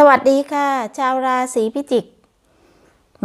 สวัสดีค่ะ ชาวราศีพิจิก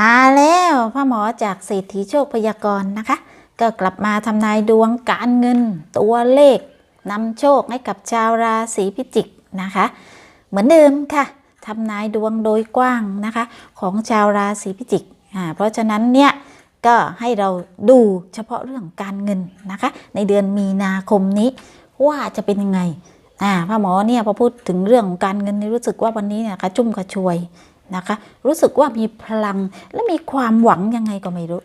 มาแล้วพ่อหมอจากเศรษฐีโชคพยากรณ์นะคะ ก็กลับมาทำนายดวงการเงิน ตัวเลขนำโชคให้กับชาวราศีพิจิกนะคะ เหมือนเดิมค่ะทำนายดวงโดยกว้างนะคะ ของชาวราศีพิจิกอ่าเพราะฉะนั้นเนี่ยก็ให้เราดูเฉพาะเรื่องการเงินนะคะ ในเดือนมีนาคมนี้ว่าจะเป็นยังไง อ่าพ่อหมอเนี่ยพอพูดถึงเรื่องของการเงินรู้สึกว่าวันนี้เนี่ยกระชุ่มกระชวยนะคะ รู้สึกว่ามีพลังและมีความหวังยังไงก็ไม่รู้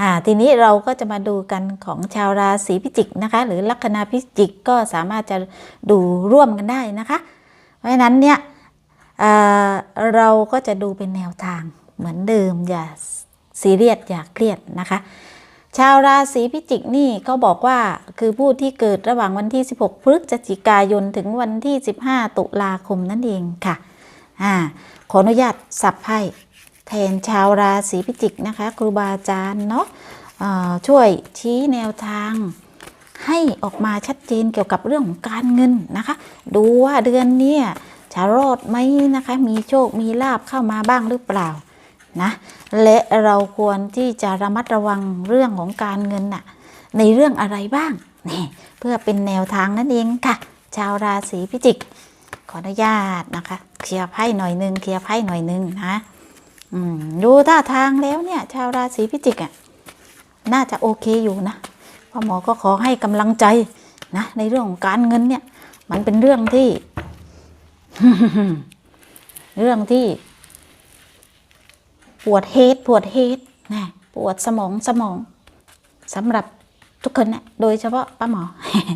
อ่าทีนี้เราก็จะมาดูกันของชาวราศีพิจิกนะคะ หรือลัคนาพิจิกก็สามารถจะดูร่วมกันได้นะคะ เพราะฉะนั้นเนี่ยเอ่อเราก็จะดูเป็นแนวทางเหมือนเดิมอย่าซีเรียสอย่าเครียดนะคะ ชาวราศีพิจิกนี่เขาบอกว่าคือผู้ที่เกิดระหว่างวันที่ 16 พฤศจิกายนถึงวันที่ 15 ตุลาคมนั่นเองค่ะอ่าขออนุญาตสับไพ่แทนชาวราศีพิจิกนะคะครูบาอาจารย์เนาะช่วยชี้แนวทางให้ออกมาชัดเจนเกี่ยวกับเรื่องของการเงินนะคะ ดูว่าเดือนนี้จะรอดไหมนะคะ มีโชค มีลาบเข้ามาบ้างหรือเปล่า นะและเราควรที่จะระมัดระวังเรื่องของการเงินน่ะในเรื่องอะไรบ้างนี่เพื่อเป็นแนวทางนั่นเองค่ะ ชาวราศีพิจิก ขออนุญาตนะคะเคลียร์ไพ่หน่อยหนึงเคลียร์ไพ่หน่อยหนึงนะดูท่าทางแล้วเนี่ย ชาวราศีพิจิกอะน่าจะโอเคอยู่นะพ่อหมอก็ขอให้กำลังใจนะในเรื่องของการเงินเนี่ย มันเป็นเรื่องที่ เรื่องที่ ปวดเฮดปวดเฮดนะปวดสมองสมองสำหรับทุกคนนะโดยเฉพาะป้าหมอ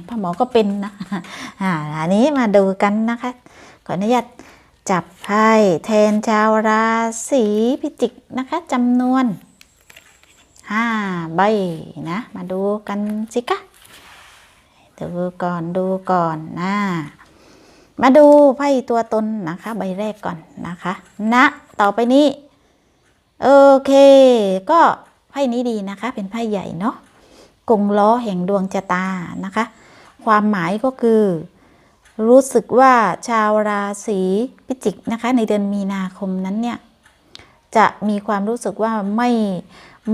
ป้าหมอก็เป็นนะอ่าอันนี้มาดูกันนะคะ ขออนุญาตจับไพ่แทนชาวราศีพิจิกนะคะจำนวนห้าใบนะ มาดูกันสิคะดูก่อนดูก่อนนะมาดูไพ่ตัวตนนะคะ ใบแรกก่อนนะคะณนะต่อไปนี้ โอเค ก็ไพ่นี้ดีนะคะ เป็นไพ่ใหญ่เนาะกงล้อแห่งดวงชะตานะคะ ความหมายก็คือ รู้สึกว่าชาวราศีพิจิกนะคะ ในเดือนมีนาคมนั้นเนี่ย จะมีความรู้สึกว่าไม่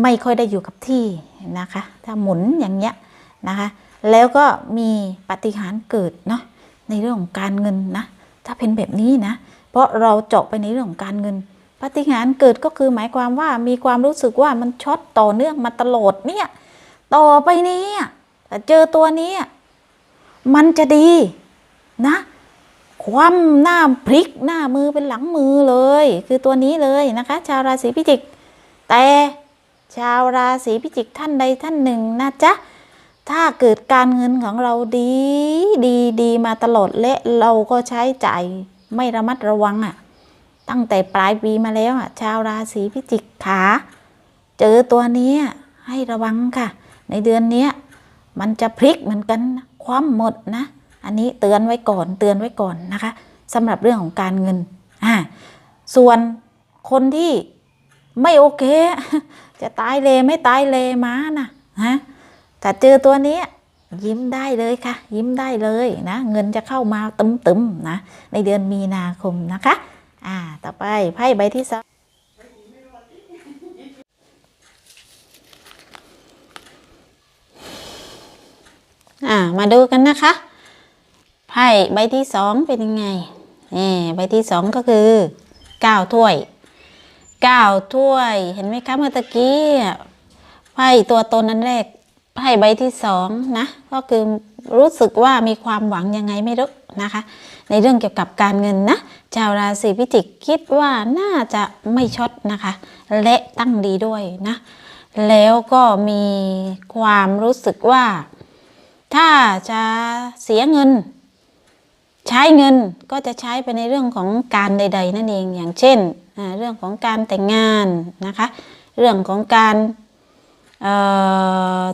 ไม่ค่อยได้อยู่กับที่นะคะ ถ้าหมุนอย่างเงี้ยนะคะ แล้วก็มีปาฏิหารย์เกิดเนาะในเรื่องของการเงินนะ ถ้าเป็นแบบนี้นะ เพราะเราเจาะไปในเรื่องของการเงิน ปฏิหารเกิดก็คือหมายความว่ามีความรู้สึกว่ามันช็อตต่อเนื่องมาตลอดเนี่ย ต่อไปนี้เจอตัวนี้ มันจะดีนะคว่ำหน้าพลิกหน้ามือเป็นหลังมือเลย คือตัวนี้เลยนะคะ ชาวราศีพิจิก แต่ชาวราศีพิจิกท่านใดท่านหนึ่งนะจ๊ะถ้าเกิดการเงินของเราดีดีดีมาตลอดและเราก็ใช้จ่ายไม่ระมัดระวังอะ่ะ ตั้งแต่ปลายปีมาแล้วอะชาวราศีพิจิกขาเจอตัวนี้ให้ระวังค่ะ ในเดือนนี้มันจะพลิกเหมือนกันคว่ำหมดนะ อันนี้เตือนไว้ก่อนเตือนไว้ก่อนนะคะสำหรับเรื่องของการเงินอ่าส่วนคนที่ไม่โอเค จะตายเลยไม่ตายเลยมานะฮะถ้าเจอตัวนี้ยิ้มได้เลยค่ะ ยิ้มได้เลยนะ เงินจะเข้ามาตึมๆนะ ในเดือนมีนาคมนะคะ อ่า ต่อไปไพ่ใบที่สองอ่า มาดูกันนะคะ ไพ่ใบที่สองเป็นยังไงนี่ใบที่สองก็คือเก้าถ้วยเก้าถ้วย เห็นไหมคะเมื่อตะกี้ไพ่ตัวตนนั้นแรกไพ่ใบที่สองนะ ก็คือรู้สึกว่ามีความหวังยังไงไม่รู้นะคะ ในเรื่องเกี่ยวกับการเงินนะ ชาวราศีพิจิกคิดว่าน่าจะไม่ช็อตนะคะ และตั้งดีด้วยนะ แล้วก็มีความรู้สึกว่า ถ้าจะเสียเงิน ใช้เงินก็จะใช้ไปในเรื่องของการใด ๆ นั่นเองอย่างเช่น เรื่องของการแต่งงานนะคะ เรื่องของการ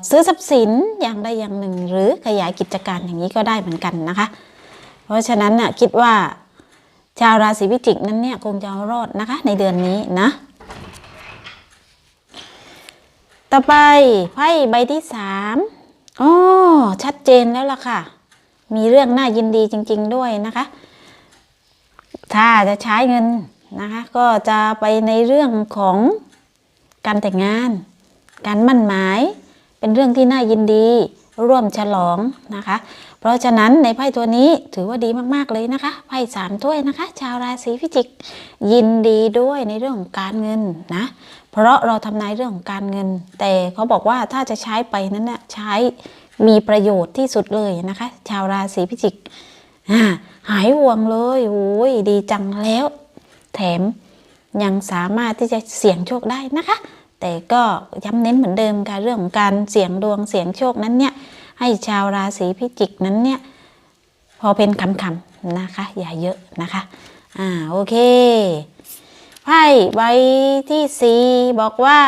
ซื้อทรัพย์สินอย่างใดอย่างหนึ่ง หรือขยายกิจการอย่างนี้ก็ได้เหมือนกันนะคะ เพราะฉะนั้นน่ะคิดว่า ชาวราศีพิจิกนั้นเนี่ยคงจะรอดนะคะ ในเดือนนี้นะ ต่อไปไพ่ใบที่สามอ๋อชัดเจนแล้วล่ะค่ะ มีเรื่องน่ายินดีจริง ๆ ด้วยนะคะ ถ้าจะใช้เงินนะคะ ก็จะไปในเรื่องของการแต่งงาน การมั่นหมาย เป็นเรื่องที่น่ายินดีร่วมฉลองนะคะ เพราะฉะนั้นในไพ่ตัวนี้ถือว่าดีมากๆเลยนะคะไพ่สามถ้วยนะคะ ชาวราศีพิจิก ยินดีด้วยในเรื่องของการเงินนะ เพราะเราทำนายเรื่องของการเงิน แต่เขาบอกว่าถ้าจะใช้ไปนั้นนะ่ะใช้มีประโยชน์ที่สุดเลยนะคะ ชาวราศีพิจิกอ่าหายห่วงเลยโอ้ยดีจังแล้ว แถมยังสามารถที่จะเสี่ยงโชคได้นะคะ แต่ก็ย้ำเน้นเหมือนเดิมค่ะเรื่องของการเสี่ยงดวงเสี่ยงโชคนั้นเนี่ย ให้ชาวราศีพิจิกนั้นเนี่ยพอเป็นคำๆนะคะ อย่าเยอะนะคะ อ่าโอเคไพ่ใบที่สี่บอกว่า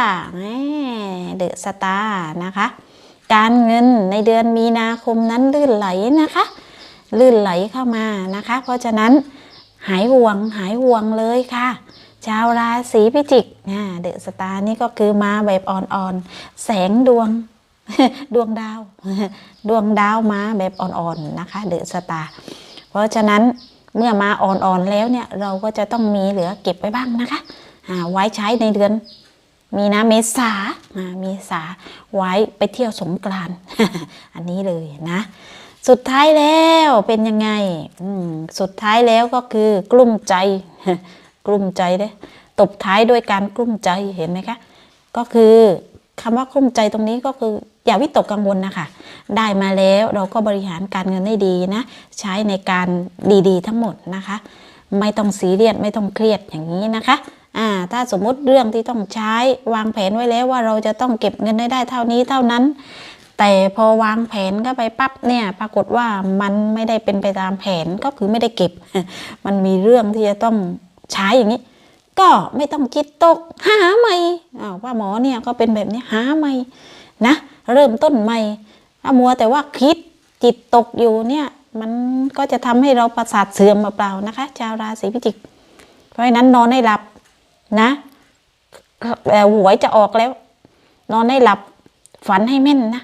เดอะสตาร์นะคะ การเงินในเดือนมีนาคมนั้นลื่นไหลนะคะ ลื่นไหลเข้ามานะคะ เพราะฉะนั้นหายห่วงหายห่วงเลยค่ะชาวราศีพิจิกเดอะสตาร์นี่ก็คือมาแบบอ่อนๆ แสงดวง ดวงดาว ดวงดาวมาแบบอ่อนๆนะคะ เดอสตาร์เพราะฉะนั้นเมื่อมาอ่อนๆแล้วเนี่ยเราก็จะต้องมีเหลือเก็บไว้บ้างนะคะอ่าไว้ใช้ในเดือนมีนาเมษาเมษาไว้ไปเที่ยวสงกรานอันนี้เลยนะ สุดท้ายแล้วเป็นยังไงสุดท้ายแล้วก็คือกลุ้มใจ กลุ้มใจเด้ตบท้ายด้วยการกลุ้มใจเห็นไหมคะ ก็คือ คำว่ากลุ้มใจตรงนี้ก็คืออย่าวิตกกังวลนะคะ ได้มาแล้วเราก็บริหารการเงินได้ดีนะ ใช้ในการดีๆ ทั้งหมดนะคะ ไม่ต้องซีเรียสไม่ต้องเครียดอย่างนี้นะคะอ่าถ้าสมมุติเรื่องที่ต้องใช้วางแผนไว้แล้วว่าเราจะต้องเก็บเงินได้ได้เท่านี้เท่านั้น แต่พอวางแผนก็ไปปั๊บเนี่ยปรากฏว่ามันไม่ได้เป็นไปตามแผนก็คือไม่ได้เก็บ มันมีเรื่องที่จะต้องใช้อย่างนี้ ก็ไม่ต้องจิตตก หาใหม่ว่าหมอเนี่ยก็เป็นแบบนี้หาใหม่นะ เริ่มต้นใหม่ถ้ามัวแต่ว่าคิดจิตตกอยู่เนี่ยมันก็จะทำให้เราประสาทเสื่อมเปล่าๆนะคะ ชาวราศีพิจิก เพราะฉะนั้นนอนให้หลับนะหวยจะออกแล้ว นอนให้หลับฝันให้แม่นนะ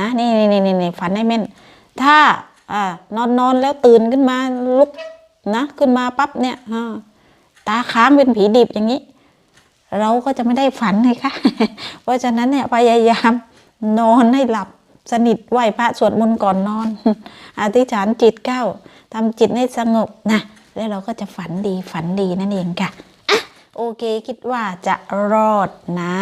นะนี่นี่นี่นี่ฝันให้แม่น ถ้าอ่านอนนอนแล้วตื่นขึ้นมาลุกนะ ขึ้นมาปั๊บเนี่ยอ่า ตาค้างเป็นผีดิบอย่างนี้ เราก็จะไม่ได้ฝันเลยค่ะเพราะฉะนั้นเนี่ยพยายามนอนให้หลับสนิทไหวพระสวดมนต์ก่อนนอน อธิษฐานจิตก้าวทำจิตให้สงบนะแล้วเราก็จะฝันดีฝันดีนั่นเองค่ะอะโอเคคิดว่าจะรอดนะ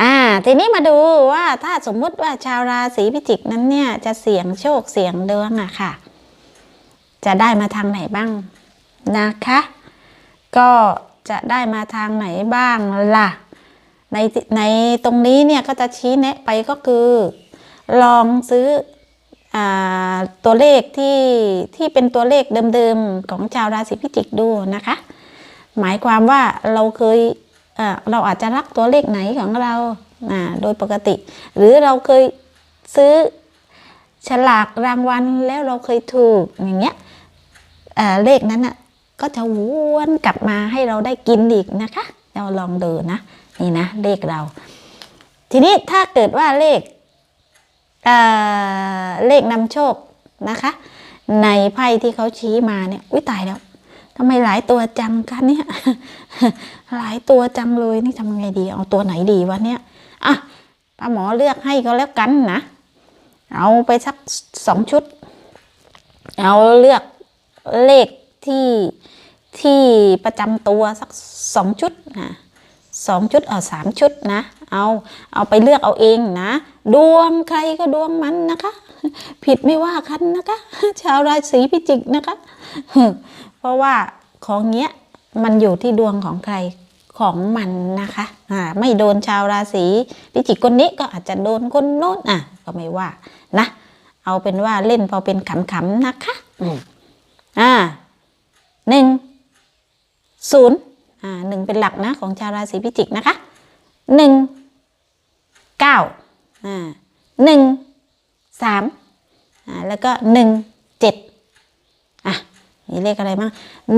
อ่าทีนี้มาดูว่าถ้าสมมุติว่าชาวราศีพิจิกนั้นเนี่ยจะเสี่ยงโชคเสี่ยงดวงอะค่ะ จะได้มาทางไหนบ้างนะคะ ก็จะได้มาทางไหนบ้างล่ะ ในในตรงนี้เนี่ยก็จะชี้แนะไปก็คือ ลองซื้ออตัวเลขที่ที่เป็นตัวเลขเดิมๆของชาวราศีพิจิกดูนะคะ หมายความว่าเราเคยเราอาจจะรักตัวเลขไหนของเราโดยปกติ หรือเราเคยซื้อฉลากรางวัลแล้วเราเคยถูกอย่างเงี้ยเลขนั้นอะ ก็จะวนกลับมาให้เราได้กินอีกนะคะ เราลองดูนะ นี่นะ เลขเรา ทีนี้ถ้าเกิดว่าเลขเเลขนำโชคนะคะ ในไพ่ที่เขาชี้มาเนี่ยอุ้ยตายแล้วทำไมหลายตัวจังกันเนี่ย หลายตัวจังเลยนี่ทำไงดี เอาตัวไหนดีวะเนี่ยอะป้าหมอเลือกให้ก็แล้วกันนะ เอาไปสักสองชุด เอาเลือกเลข ที่ที่ประจำตัวสักสองชุดนะสองชุดเอาสามชุดนะ เอาเอาไปเลือกเอาเองนะ ดวงใครก็ดวงมันนะคะ ผิดไม่ว่ากันนะคะ ชาวราศีพิจิกนะคะ เพราะว่าของเนี้ยมันอยู่ที่ดวงของใครของมันนะคะอ่าไม่โดนชาวราศีพิจิกคนนี้ก็อาจจะโดนคนโน้นอะ ก็ไม่ว่านะ เอาเป็นว่าเล่นพอเป็นขำๆนะคะอ่า หนึ่งศูนย์อ่าหนึ่งเป็นหลักนะของชาวราศีพิจิกนะคะหนึ่งเก้าอ่าหนึ่งสามอ่าแล้วก็หนึ่งเจ็ดอะมีเลขอะไรบ้าง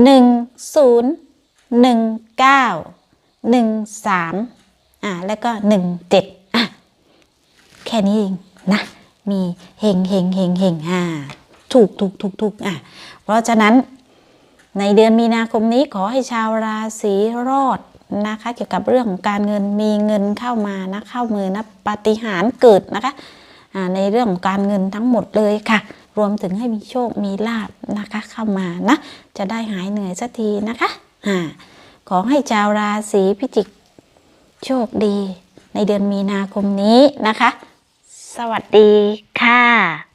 หนึ่งศูนย์หนึ่งเก้าหนึ่งสามอ่าแล้วก็หนึ่งเจ็ดอะแค่นี้เองนะมีเฮงเฮงเฮงเฮงอ่าถูกถูกถูกถูกอะเพราะฉะนั้น ในเดือนมีนาคมนี้ขอให้ชาวราศีรอดนะคะ เกี่ยวกับเรื่องของการเงินมีเงินเข้ามานะเข้ามือนะปาฏิหาริย์เกิดนะคะในเรื่องของการเงินทั้งหมดเลยค่ะ รวมถึงให้มีโชคมีลาบนะคะเข้ามานะ จะได้หายเหนื่อยสักทีนะคะอ่าขอให้ชาวราศีพิจิกโชคดี ในเดือนมีนาคมนี้นะคะ สวัสดีค่ะ